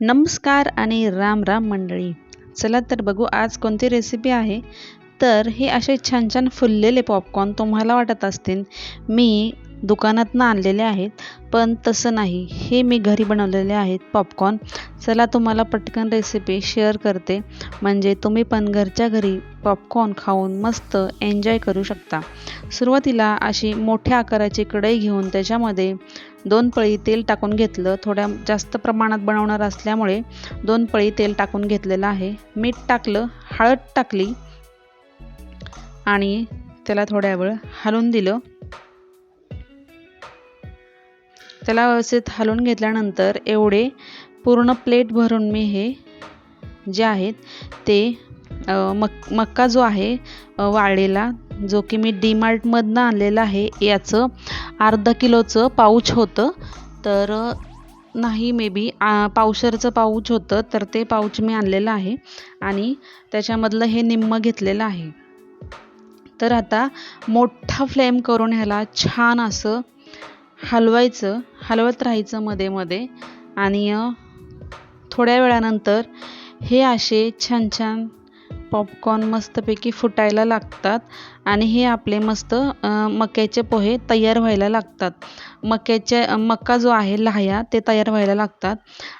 नमस्कार आणि राम राम मंडळी. चला तर बघू आज कोणती रेसिपी आहे. तर हे असे छान छान फुललेले पॉपकॉर्न तुम्हाला वाटत असतील. मी दुकानातनं आणलेले आहेत. पण तसं नाही. हे मी घरी बनवलेले आहेत पॉपकॉर्न चला तुम्हाला पटकन रेसिपी शेअर करते. म्हणजे तुम्ही पण घरच्या घरी पॉपकॉर्न खाऊन मस्त एन्जॉय करू शकता. सुरुवातीला अशी मोठ्या आकाराची कढई घेऊन त्याच्यामध्ये दोन पळी तेल टाकून घेतलं. थोड्या जास्त प्रमाणात बनवणार असल्यामुळे दोन पळी तेल टाकून घेतलेलं आहे. मीठ टाकलं हळद टाकली आणि त्याला थोड्या वेळ हलवून दिलं. त्याला व्यवस्थित हलवून घेतल्यानंतर एवढे पूर्ण प्लेट भरून मी हे जे आहेत ते मक मक्का जो आहे वाळलेला जो की मी डी मार्टमधनं आणलेला आहे याचं अर्धा किलोचं पाऊच होतं. तर नाही मे बी पावशरचं पाऊच होतं तर ते पाऊच मी आणलेलं आहे आणि त्याच्यामधलं हे निम्म घेतलेलं आहे. तर आता मोठा फ्लेम करून ह्याला छान असं हलवायचं हलवत राहायचं मध्ये मध्ये आणि थोड्या वेळानंतर हे असे छान छान पॉपकॉर्न मस्तपैकी फुटायला लागतात आणि हे आपले मस्त मक्याचे पोहे तयार व्हायला लागतात. मक्याचे मक्का जो आहे लाह्या ते तयार व्हायला लागतात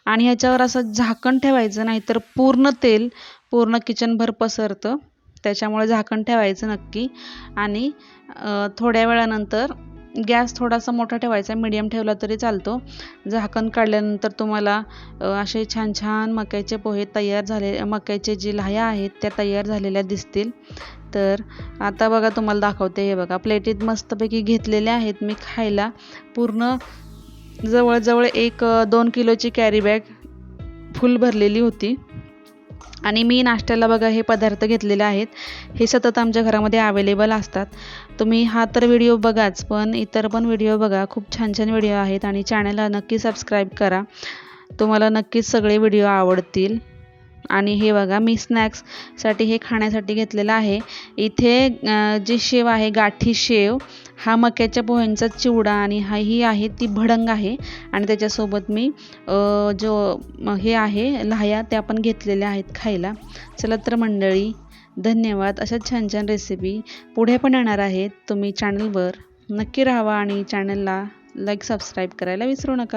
आणि ह्याच्यावर असं झाकण ठेवायचं नाहीतर पूर्ण तेल पूर्ण किचनभर पसरतं. त्याच्यामुळे झाकण ठेवायचं नक्की आणि थोड्या वेळानंतर गॅस थोडासा मोठा ठेवायचा मीडियम ठेवला तरी चालतो. झाकण काढल्यानंतर तुम्हाला असे छान छान मक्याचे पोहे तयार झाले मक्याचे जे लाह्या आहेत त्या तयार झालेल्या दिसतील. तर आता बघा तुम्हाला दाखवते हे बघा. प्लेटीत मस्तपैकी घेतलेले आहेत मी खायला. पूर्ण जवळजवळ एक दोन किलोची कॅरी बॅग फुल भरलेली होती. आणि मी नाश्त्याला बघा हे पदार्थ घेतलेले आहेत. हे सतत आमच्या घरामध्ये अवेलेबल असतात. तुम्ही हा तर व्हिडिओ बघाच पण इतर पण व्हिडिओ बघा. खूप छान छान व्हिडिओ आहेत आणि चॅनलला नक्की सबस्क्राईब करा. तुम्हाला नक्कीच सगळे व्हिडिओ आवडतील. आणि हे बघा मी स्नॅक्ससाठी हे खाण्यासाठी घेतलेलं आहे. इथे जी शेव आहे गाठी शेव हा मक्याच्या पोह्यांचा चिवडा आणि हा ही आहे ती भडंग आहे. आणि त्याच्यासोबत मी जो हे आहे लाह्या त्या पण घेतलेल्या आहेत खायला. चला तर मंडळी धन्यवाद. अशा छान छान रेसिपी पुढे पण येणार आहेत. तुम्ही चॅनलवर नक्की राहावा आणि चॅनलला लाईक सबस्क्राईब करायला विसरू नका.